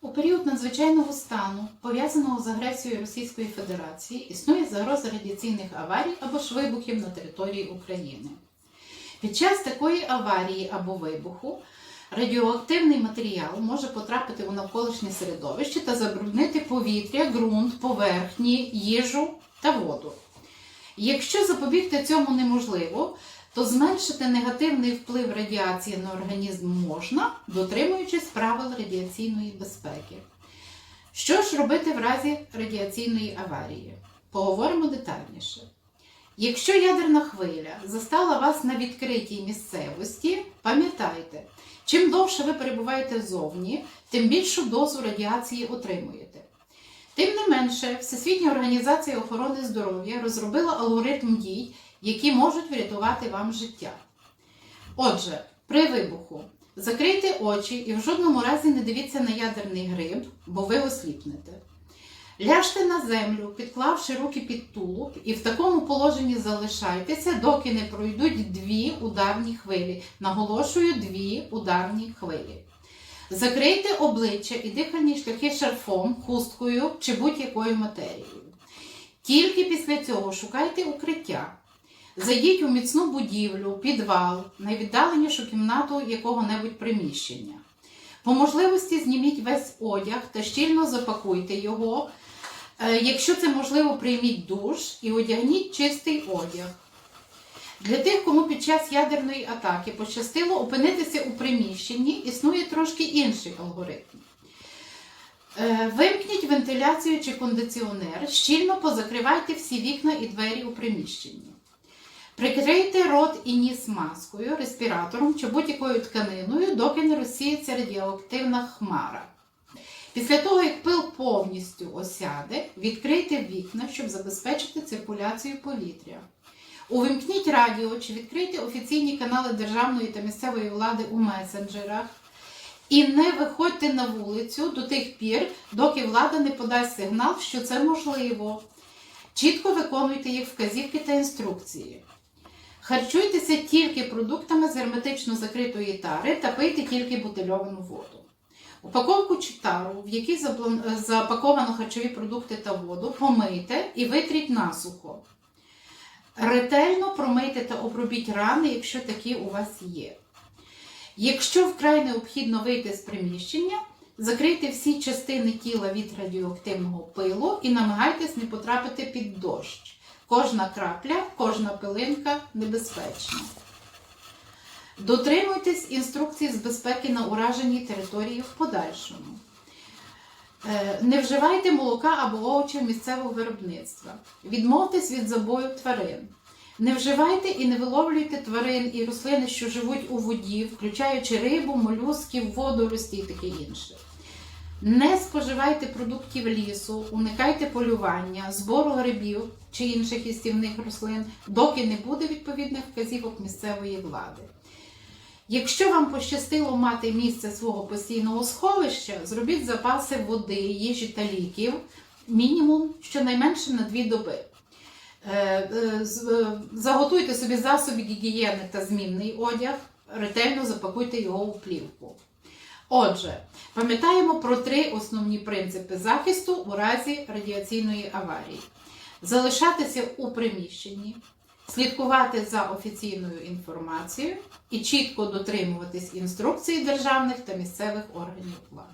У період надзвичайного стану, пов'язаного з агресією Російської Федерації, існує загроза радіаційних аварій або ж вибухів на території України. Під час такої аварії або вибуху радіоактивний матеріал може потрапити у навколишнє середовище та забруднити повітря, ґрунт, поверхні, їжу та воду. Якщо запобігти цьому неможливо, то зменшити негативний вплив радіації на організм можна, дотримуючись правил радіаційної безпеки. Що ж робити в разі радіаційної аварії? Поговоримо детальніше. Якщо ядерна хвиля застала вас на відкритій місцевості, пам'ятайте, чим довше ви перебуваєте ззовні, тим більшу дозу радіації отримуєте. Тим не менше, Всесвітня організація охорони здоров'я розробила алгоритм дій, які можуть врятувати вам життя. Отже, при вибуху закрийте очі і в жодному разі не дивіться на ядерний гриб, бо ви осліпнете. Ляжте на землю, підклавши руки під тулуб, і в такому положенні залишайтеся, доки не пройдуть дві ударні хвилі. Наголошую, дві ударні хвилі. Закрийте обличчя і дихальні шляхи шарфом, хусткою чи будь-якою матерією. Тільки після цього шукайте укриття. Зайдіть у міцну будівлю, підвал, найвіддаленішу кімнату якого-небудь приміщення. По можливості зніміть весь одяг та щільно запакуйте його. Е, Якщо це можливо, прийміть душ і одягніть чистий одяг. Для тих, кому під час ядерної атаки пощастило опинитися у приміщенні, існує трошки інший алгоритм. Е, Вимкніть вентиляцію чи кондиціонер, щільно позакривайте всі вікна і двері у приміщенні. Прикрийте рот і ніс маскою, респіратором чи будь-якою тканиною, доки не розсіється радіоактивна хмара. Після того, як пил повністю осяде, відкрийте вікна, щоб забезпечити циркуляцію повітря. Увімкніть радіо чи відкрийте офіційні канали державної та місцевої влади у месенджерах. І не виходьте на вулицю до тих пір, доки влада не подасть сигнал, що це можливо. Чітко виконуйте їх вказівки та інструкції. Харчуйтеся тільки продуктами з герметично закритої тари та пийте тільки бутильовану воду. Упаковку чи тару, в якій запаковано харчові продукти та воду, помийте і витріть насухо. Ретельно промийте та обробіть рани, якщо такі у вас є. Якщо вкрай необхідно вийти з приміщення, закрийте всі частини тіла від радіоактивного пилу і намагайтесь не потрапити під дощ. Кожна крапля, кожна пилинка небезпечна. Дотримуйтесь інструкцій з безпеки на ураженій території в подальшому. Е, Не вживайте молока або овочів місцевого виробництва. Відмовтесь від забою тварин. Не вживайте і не виловлюйте тварин і рослини, що живуть у воді, включаючи рибу, молюсків, водорості і таке інше. Не споживайте продуктів лісу, уникайте полювання, збору грибів чи інших їстівних рослин, доки не буде відповідних вказівок місцевої влади. Якщо вам пощастило мати місце свого постійного сховища, зробіть запаси води, їжі та ліків мінімум щонайменше на дві доби. Е, е, е, Заготуйте собі засоби гігієни та змінний одяг, ретельно запакуйте його у плівку. Отже, пам'ятаємо про три основні принципи захисту у разі радіаційної аварії: залишатися у приміщенні, слідкувати за офіційною інформацією і чітко дотримуватись інструкцій державних та місцевих органів влади.